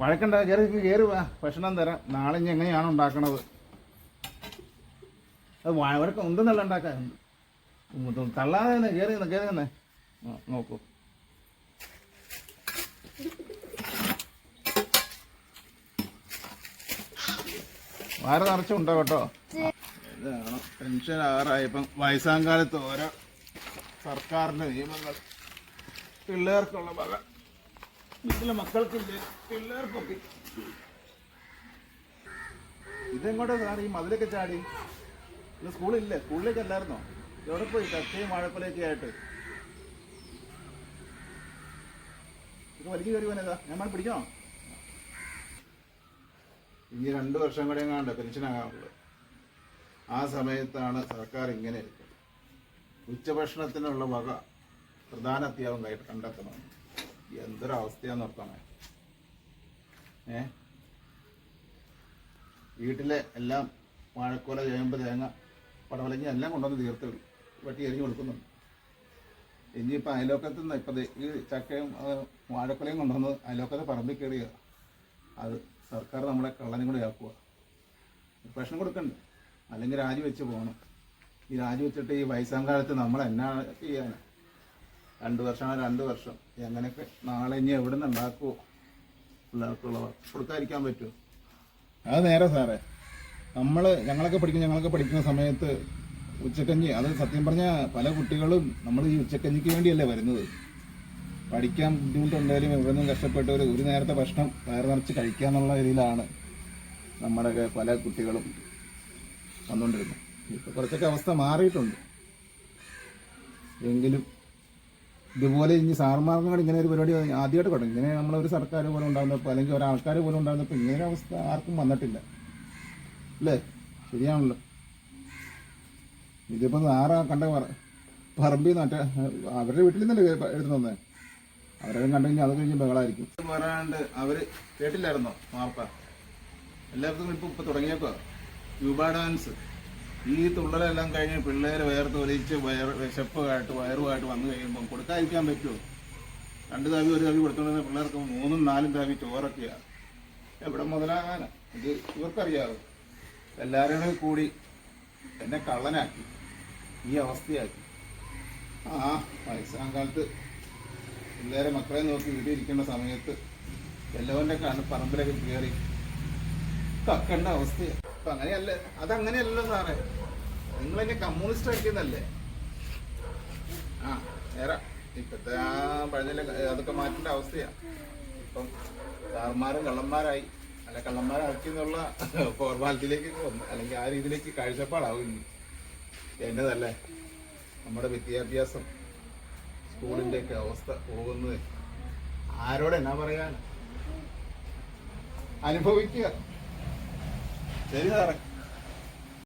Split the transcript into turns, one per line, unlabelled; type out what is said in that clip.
വഴക്കണ്ട കയറി കയറി വാ. ഭക്ഷണം തരാം. നാളെ ഇനി എങ്ങനെയാണ് ഉണ്ടാക്കണത്? അത് വഴക്ക എന്തെന്നല്ല ഉണ്ടാക്കാൻ തള്ളാതെ തന്നെ കയറി നിന്ന് കയറി തന്നെ. നോക്കൂ. വാര നിറച്ചുണ്ടോ കേട്ടോ? ഇതാണ്. പെൻഷൻ ആറായപ്പം വയസ്സാം കാലത്ത് ഓരോ സർക്കാരിന്റെ നിയമങ്ങൾ പിള്ളേർക്കുള്ള വക. വീട്ടിലെ മക്കൾക്കില്ലേ? പിള്ളേർക്കൊക്കെ. ഇതെങ്ങോട്ടാ സാർ ഈ മതിലൊക്കെ ചാടി. ഇന്ന് സ്കൂളില്ലേ? സ്കൂളിലേക്ക് അല്ലായിരുന്നോ? എവിടെ പോയി? ചക്കയും വാഴക്കൊലയൊക്കെ ആയിട്ട്. ഇത് വലിയ കയറി വനതാ ഞാൻ പിടിക്കണോ? ഇനി രണ്ട് വർഷം കൂടെ എങ്ങാണ്ട് പെൻഷനാകാറുള്ളത് ആ സമയത്താണ് സർക്കാർ ഇങ്ങനെ ഉച്ചഭക്ഷണത്തിനുള്ള വക പ്രധാന അത്യാവശ്യമായിട്ട് കണ്ടെത്തണം. എന്തൊരവസ്ഥയാന്ന് ഓർക്കണേ ഏ? വീട്ടിലെ എല്ലാം വാഴക്കോല ചേമ്പ് തേങ്ങ പടവലങ്ങി എല്ലാം കൊണ്ടുവന്ന് തീർത്ത് വെട്ടി എരിഞ്ഞു കൊടുക്കുന്നുണ്ട്. ഇനിയിപ്പോൾ അയലോക്കത്ത് നിന്ന് ഇപ്പം ഈ ചക്കയും വാഴക്കൊലയും കൊണ്ടുവന്ന് അയലോക്കത്തെ പറമ്പിൽ കയറിയ അത് സർക്കാർ നമ്മളെ കള്ളനും കൂടെ ആക്കുക ഭക്ഷണം കൊടുക്കണ്ടേ. അല്ലെങ്കിൽ രാജിവെച്ച് പോകണം. ഈ രാജിവെച്ചിട്ട് ഈ വയസ്സാം കാലത്ത് നമ്മൾ എന്നാ ചെയ്യാനാ? രണ്ട് വർഷം രണ്ട് വർഷം. എങ്ങനെയൊക്കെ നാളെ ഇനി എവിടെ നിന്ന് ഉണ്ടാക്കുമോ പിള്ളേർക്കുള്ള കൊടുക്കാതിരിക്കാൻ പറ്റുമോ അത് നേരെ സാറേ. നമ്മൾ ഞങ്ങളൊക്കെ പഠിക്കുന്ന ഞങ്ങളൊക്കെ പഠിക്കുന്ന സമയത്ത് ഉച്ചക്കഞ്ഞി അത് സത്യം പറഞ്ഞാൽ പല കുട്ടികളും നമ്മൾ ഈ ഉച്ചക്കഞ്ഞിക്ക് വേണ്ടിയല്ലേ വരുന്നത്. പഠിക്കാൻ ബുദ്ധിമുട്ടുണ്ടെങ്കിലും ഇവിടെ നിന്നും കഷ്ടപ്പെട്ട് ഒരു നേരത്തെ ഭക്ഷണം വയറ് നിറച്ച് കഴിക്കാന്നുള്ള രീതിയിലാണ് നമ്മുടെയൊക്കെ പല കുട്ടികളും വന്നുകൊണ്ടിരുന്നത് ഇപ്പോൾ കുറച്ചൊക്കെ അവസ്ഥ മാറിയിട്ടുണ്ട്. എങ്കിലും ഇതുപോലെ ഇനി സാർമാർക്കും ഇങ്ങനെ ഒരു പരിപാടി ആദ്യമായിട്ട് തുടങ്ങി. ഇങ്ങനെ നമ്മളൊരു സർക്കാർ പോലും ഉണ്ടാകുന്നപ്പോൾ അല്ലെങ്കിൽ ഒരാൾക്കാർ പോലും ഉണ്ടാകുന്നപ്പോൾ ഇങ്ങനെ അവസ്ഥ ആർക്കും വന്നിട്ടില്ല. അല്ലേ? ശരിയാണല്ലോ. ഇതിപ്പോൾ സാറാ കണ്ട പറമ്പി നട്ട അവരുടെ വീട്ടിൽ നിന്നല്ലേ എടുത്തു തന്നെ? അവരെല്ലാം കണ്ടു കഴിഞ്ഞാൽ അത് കഴിഞ്ഞ് ബഹളായിരിക്കും. പറയാണ്ട് അവർ കേട്ടില്ലായിരുന്നോ മാർപ്പ? എല്ലാവർക്കും ഇപ്പം ഇപ്പം തുടങ്ങിയേക്കോ യൂബ ഡാൻസ് ഈ തുള്ളലെല്ലാം കഴിഞ്ഞ് പിള്ളേര് വേർത്ത് ഒലിച്ച് വയർ വിശപ്പുമായിട്ട് വയറുമായിട്ട് വന്നു കഴിയുമ്പോൾ കൊടുക്കാതിരിക്കാൻ പറ്റുമോ? രണ്ട് താവി ഒരു താവി കൊടുത്തോണ്ട് പിള്ളേർക്ക് മൂന്നും നാലും താവി ചോറൊക്കെയാണ് എവിടെ മുതലാകാനാ? ഇത് ഇവർക്കറിയാവോ? എല്ലാവരും കൂടി എന്നെ കള്ളനാക്കി. ഈ അവസ്ഥയാക്കി. ആ വയസ്സാം കാലത്ത് പിള്ളേരെ മക്കളെ നോക്കി വീട്ടിലിരിക്കേണ്ട സമയത്ത് കണ്ണ് പറമ്പിലൊക്കെ കയറി കക്കേണ്ട അവസ്ഥയാണ് അപ്പൊ അങ്ങനെയല്ല അതങ്ങനെയല്ല സാറേ. നിങ്ങൾ എന്നെ കമ്മ്യൂണിസ്റ്റ് ആക്കിയെന്നല്ലേ ആ നേരാ ഇപ്പത്തെ ആ പഴഞ്ഞ അതൊക്കെ മാറ്റേണ്ട അവസ്ഥയാ. ഇപ്പം സാർമാരും കള്ളന്മാരായി. അല്ല കള്ളന്മാരാക്കിന്നുള്ള ഫോർമാലിറ്റിയിലേക്ക് വന്നു അല്ലെങ്കിൽ ആ രീതിയിലേക്ക് കാഴ്ചപ്പാടാവും എന്നതല്ലേ? നമ്മുടെ വിദ്യാഭ്യാസം സ്കൂളിന്റെ ഒക്കെ അവസ്ഥ പോകുന്നത്. ആരോട് എന്നാ പറയാൻ? അനുഭവിക്കുക. ശരി സാറേ.